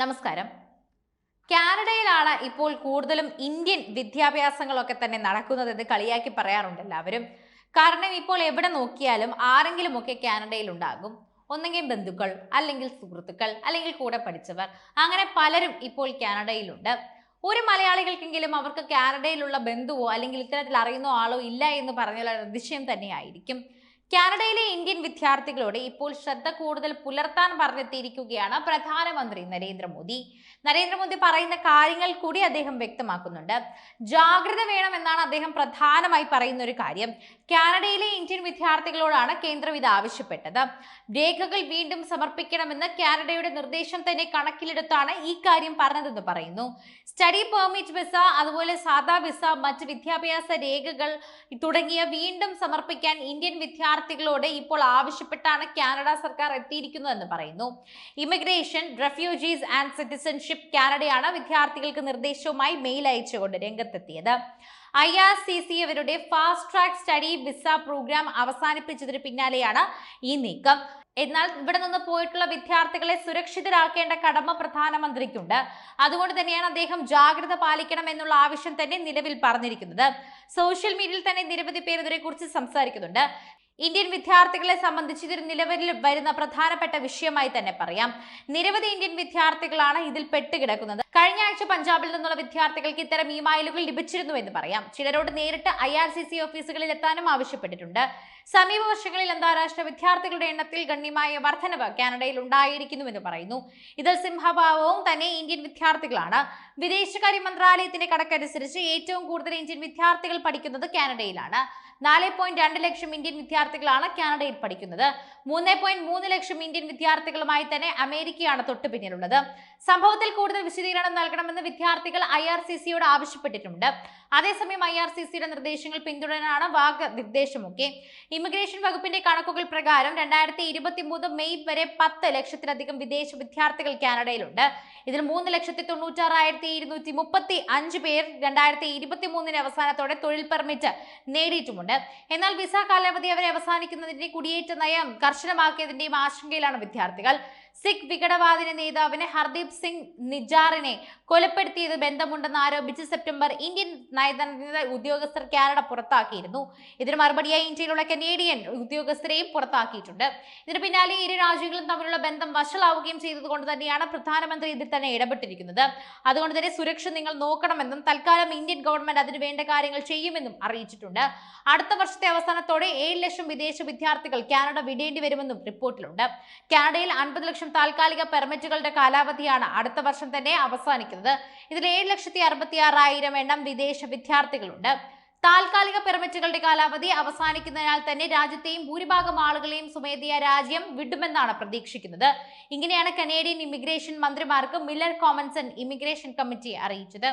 നമസ്കാരം. കാനഡയിലാണ് ഇപ്പോൾ കൂടുതലും ഇന്ത്യൻ വിദ്യാഭ്യാസങ്ങളൊക്കെ തന്നെ നടക്കുന്നത് എന്ന് കളിയാക്കി പറയാറുണ്ട് എല്ലാവരും. കാരണം ഇപ്പോൾ എവിടെ നോക്കിയാലും ആരെങ്കിലുമൊക്കെ കാനഡയിൽ ഉണ്ടാകും ഒന്നെങ്കിൽ ബന്ധുക്കൾ അല്ലെങ്കിൽ സുഹൃത്തുക്കൾ അല്ലെങ്കിൽ കൂടെ പഠിച്ചവർ. അങ്ങനെ പലരും ഇപ്പോൾ കാനഡയിലുണ്ട്. ഒരു മലയാളികൾക്കെങ്കിലും അവർക്ക് കാനഡയിലുള്ള ബന്ധുവോ അല്ലെങ്കിൽ ഇത്തരത്തിൽ അറിയുന്ന ആളോ ഇല്ല എന്ന് പറഞ്ഞാൽ അത് അതിശയം തന്നെയായിരിക്കും. കാനഡയിലെ ഇന്ത്യൻ വിദ്യാർത്ഥികളോട് ഇപ്പോൾ ശ്രദ്ധ കൂടുതൽ പുലർത്താൻ പറഞ്ഞെത്തിയിരിക്കുകയാണ് പ്രധാനമന്ത്രി നരേന്ദ്രമോദി. നരേന്ദ്രമോദി പറയുന്ന കാര്യങ്ങൾ കൂടി അദ്ദേഹം വ്യക്തമാക്കുന്നുണ്ട്. ജാഗ്രത വേണമെന്നാണ് അദ്ദേഹം പ്രധാനമായി പറയുന്ന ഒരു കാര്യം. കാനഡയിലെ ഇന്ത്യൻ വിദ്യാർത്ഥികളോടാണ് കേന്ദ്രം ഇത് ആവശ്യപ്പെട്ടത്. രേഖകൾ വീണ്ടും സമർപ്പിക്കണമെന്ന് കാനഡയുടെ നിർദ്ദേശം തന്നെ കണക്കിലെടുത്താണ് ഈ കാര്യം പറഞ്ഞതെന്ന് പറയുന്നു. സ്റ്റഡി പെർമിറ്റ് വിസ അതുപോലെ സാധാ വിസ മറ്റ് വിദ്യാഭ്യാസ രേഖകൾ തുടങ്ങിയ വീണ്ടും സമർപ്പിക്കാൻ ഇന്ത്യൻ വിദ്യാർത്ഥികളോട് ഇപ്പോൾ ആവശ്യപ്പെട്ടാണ് കാനഡ സർക്കാർ എത്തിയിരിക്കുന്നതെന്ന് പറയുന്നു. ഇമിഗ്രേഷൻ റെഫ്യൂജീസ് ആൻഡ് സിറ്റിസൺഷിപ്പ് കാനഡയാണ് വിദ്യാർത്ഥികൾക്ക് നിർദ്ദേശവുമായി മെയിൽ അയച്ചുകൊണ്ട് രംഗത്തെത്തിയത്. ഐ ആർ സി സി അവരുടെ fast track study visa program അവസാനിപ്പിച്ചതിന് പിന്നാലെയാണ് ഈ നീക്കം. എന്നാൽ ഇവിടെ നിന്ന് പോയിട്ടുള്ള വിദ്യാർത്ഥികളെ സുരക്ഷിതരാക്കേണ്ട കടമ പ്രധാനമന്ത്രിക്കുണ്ട്. അതുകൊണ്ട് തന്നെയാണ് അദ്ദേഹം ജാഗ്രത പാലിക്കണം എന്നുള്ള ആവശ്യം തന്നെ നിലവിൽ പറഞ്ഞിരിക്കുന്നത്. സോഷ്യൽ മീഡിയയിൽ തന്നെ നിരവധി പേർ ഇതിനെക്കുറിച്ച് സംസാരിക്കുന്നുണ്ട്. ഇന്ത്യൻ വിദ്യാർത്ഥികളെ സംബന്ധിച്ച് ഇതൊരു നിലവിൽ വരുന്ന പ്രധാനപ്പെട്ട വിഷയമായി തന്നെ പറയാം. നിരവധി ഇന്ത്യൻ വിദ്യാർത്ഥികളാണ് ഇതിൽ പെട്ടുകിടക്കുന്നത്. കഴിഞ്ഞ ആഴ്ച പഞ്ചാബിൽ നിന്നുള്ള വിദ്യാർത്ഥികൾക്ക് ഇത്തരം ഇമെയിലുകൾ ലഭിച്ചിരുന്നു എന്ന് പറയാം. ചിലരോട് നേരിട്ട് ഐ ഓഫീസുകളിൽ എത്താനും ആവശ്യപ്പെട്ടിട്ടുണ്ട്. സമീപ വർഷങ്ങളിൽ അന്താരാഷ്ട്ര വിദ്യാർത്ഥികളുടെ എണ്ണത്തിൽ ഗണ്യമായ വർധനവ് കാനഡയിൽ ഉണ്ടായിരിക്കുന്നുവെന്ന് പറയുന്നു. ഇതിൽ സിംഹഭാവവും തന്നെ ഇന്ത്യൻ വിദ്യാർത്ഥികളാണ്. വിദേശകാര്യ മന്ത്രാലയത്തിന്റെ കണക്കനുസരിച്ച് ഏറ്റവും കൂടുതൽ ഇന്ത്യൻ വിദ്യാർത്ഥികൾ പഠിക്കുന്നത് കാനഡയിലാണ്. നാല് പോയിന്റ് രണ്ട് ലക്ഷം ഇന്ത്യൻ വിദ്യാർത്ഥികളാണ് കാനഡയിൽ പഠിക്കുന്നത്. മൂന്ന് പോയിന്റ് മൂന്ന് ലക്ഷം ഇന്ത്യൻ വിദ്യാർത്ഥികളുമായി തന്നെ അമേരിക്കയാണ് തൊട്ടു പിന്നിലുള്ളത്. സംഭവത്തിൽ കൂടുതൽ വിശദീകരണം നൽകണമെന്ന് വിദ്യാർത്ഥികൾ ഐ ആർ സി സിയോട് ആവശ്യപ്പെട്ടിട്ടുണ്ട്. അതേസമയം ഐ ആർ സി സിയുടെ നിർദ്ദേശങ്ങൾ പിന്തുടരാനാണ് വാഗ് നിർദ്ദേശമൊക്കെ. ഇമിഗ്രേഷൻ വകുപ്പിന്റെ കണക്കുകൾ പ്രകാരം രണ്ടായിരത്തി ഇരുപത്തി മൂന്ന് മെയ് വരെ പത്ത് ലക്ഷത്തിലധികം വിദേശ വിദ്യാർത്ഥികൾ കാനഡയിലുണ്ട്. ഇതിൽ മൂന്ന് ലക്ഷത്തി തൊണ്ണൂറ്റാറായിരത്തി ഇരുന്നൂറ്റി മുപ്പത്തി അഞ്ച് പേർ രണ്ടായിരത്തി ഇരുപത്തി മൂന്നിന് അവസാനത്തോടെ തൊഴിൽ പെർമിറ്റ് നേടിയിട്ടുമുണ്ട്. എന്നാൽ വിസ കാലാവധി അവരെ അവസാനിക്കുന്നതിന്റെ കുടിയേറ്റ നയം കർശനമാക്കിയതിന്റെയും ആശങ്കയിലാണ് വിദ്യാർത്ഥികൾ. സിഖ് വിഘടവാദിന നേതാവിനെ ഹർദീപ് സിംഗ് നിജാറിനെ കൊലപ്പെടുത്തിയത് ബന്ധമുണ്ടെന്ന് ആരോപിച്ച് സെപ്റ്റംബർ ഇന്ത്യൻ നയതന്ത്ര ഉദ്യോഗസ്ഥർ കാനഡ പുറത്താക്കിയിരുന്നു. ഇതിന് മറുപടിയായി ഇന്ത്യയിലുള്ള കനേഡിയൻ ഉദ്യോഗസ്ഥരെയും പുറത്താക്കിയിട്ടുണ്ട്. ഇതിന് പിന്നാലെ ഇരു രാജ്യങ്ങളും തമ്മിലുള്ള ബന്ധം വഷളാവുകയും ചെയ്തതുകൊണ്ട് തന്നെയാണ് പ്രധാനമന്ത്രി ഇതിൽ തന്നെ ഇടപെട്ടിരിക്കുന്നത്. അതുകൊണ്ട് തന്നെ സുരക്ഷ നിങ്ങൾ നോക്കണമെന്നും തൽക്കാലം ഇന്ത്യൻ ഗവൺമെന്റ് അതിന് വേണ്ട കാര്യങ്ങൾ ചെയ്യുമെന്നും അറിയിച്ചിട്ടുണ്ട്. അടുത്ത വർഷത്തെ അവസാനത്തോടെ ഏഴ് ലക്ഷം വിദേശ വിദ്യാർത്ഥികൾ കാനഡ വിടേണ്ടി വരുമെന്നും റിപ്പോർട്ടിലുണ്ട്. കാനഡയിൽ അൻപത് ലക്ഷം താൽക്കാലിക പെർമിറ്റുകളുടെ കാലാവധിയാണ് അടുത്ത വർഷം തന്നെ അവസാനിക്കുന്നത്. ഇതിൽ ഏഴ് ലക്ഷത്തി അറുപത്തി ആറായിരം എണ്ണം വിദേശ വിദ്യാർത്ഥികളുണ്ട്. താൽക്കാലിക പെർമിറ്റുകളുടെ കാലാവധി അവസാനിക്കുന്നതിനാൽ തന്നെ രാജ്യത്തെയും ഭൂരിഭാഗം ആളുകളെയും സ്വമേധിയ രാജ്യം വിടുമെന്നാണ് പ്രതീക്ഷിക്കുന്നത്. ഇങ്ങനെയാണ് കനേഡിയൻ ഇമിഗ്രേഷൻ മന്ത്രിമാർക്ക് മില്ലർ കോമൺസൺ ഇമിഗ്രേഷൻ കമ്മിറ്റി അറിയിച്ചത്.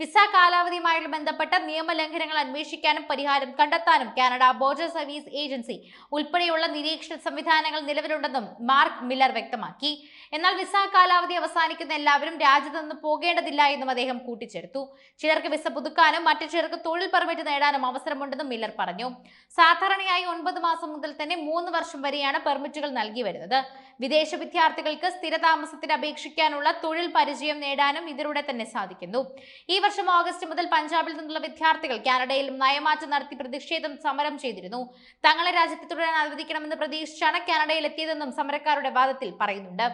വിസ കാലാവധിയുമായി ബന്ധപ്പെട്ട നിയമലംഘനങ്ങൾ അന്വേഷിക്കാനും പരിഹാരം കണ്ടെത്താനും കാനഡ ബോർഡർ സർവീസ് ഏജൻസി ഉൾപ്പെടെയുള്ള നിരീക്ഷണ സംവിധാനങ്ങൾ നിലവിലുണ്ടെന്നും മാർക്ക് മില്ലർ വ്യക്തമാക്കി. എന്നാൽ വിസ കാലാവധി അവസാനിക്കുന്ന എല്ലാവരും രാജ്യത്ത് നിന്ന് പോകേണ്ടതില്ല എന്നും അദ്ദേഹം കൂട്ടിച്ചേർത്തു. ചിലർക്ക് വിസ പുതുക്കാനും മറ്റു ചിലർക്ക് തൊഴിൽ പെർമിറ്റ് നേടാനും അവസരമുണ്ടെന്നും മില്ലർ പറഞ്ഞു. സാധാരണയായി ഒൻപത് മാസം മുതൽ തന്നെ മൂന്ന് വർഷം വരെയാണ് പെർമിറ്റുകൾ നൽകി വരുന്നത്. വിദേശ വിദ്യാർത്ഥികൾക്ക് സ്ഥിരതാമസത്തിന് അപേക്ഷിക്കാനുള്ള തൊഴിൽ പരിചയം നേടാനും ഇതിലൂടെ തന്നെ സാധിക്കുന്നു. ഈ വർഷം ഓഗസ്റ്റ് മുതൽ പഞ്ചാബിൽ നിന്നുള്ള വിദ്യാർത്ഥികൾ കാനഡയിൽ നയമാറ്റം നടത്തി പ്രതിഷേധം സമരം ചെയ്തിരുന്നു. തങ്ങളെ രാജ്യത്ത് തുടരാൻ അനുവദിക്കണമെന്ന് പ്രതീക്ഷിച്ചാണ് കാനഡയിൽ എത്തിയതെന്നും സമരക്കാരുടെ വാദത്തിൽ പറയുന്നുണ്ട്.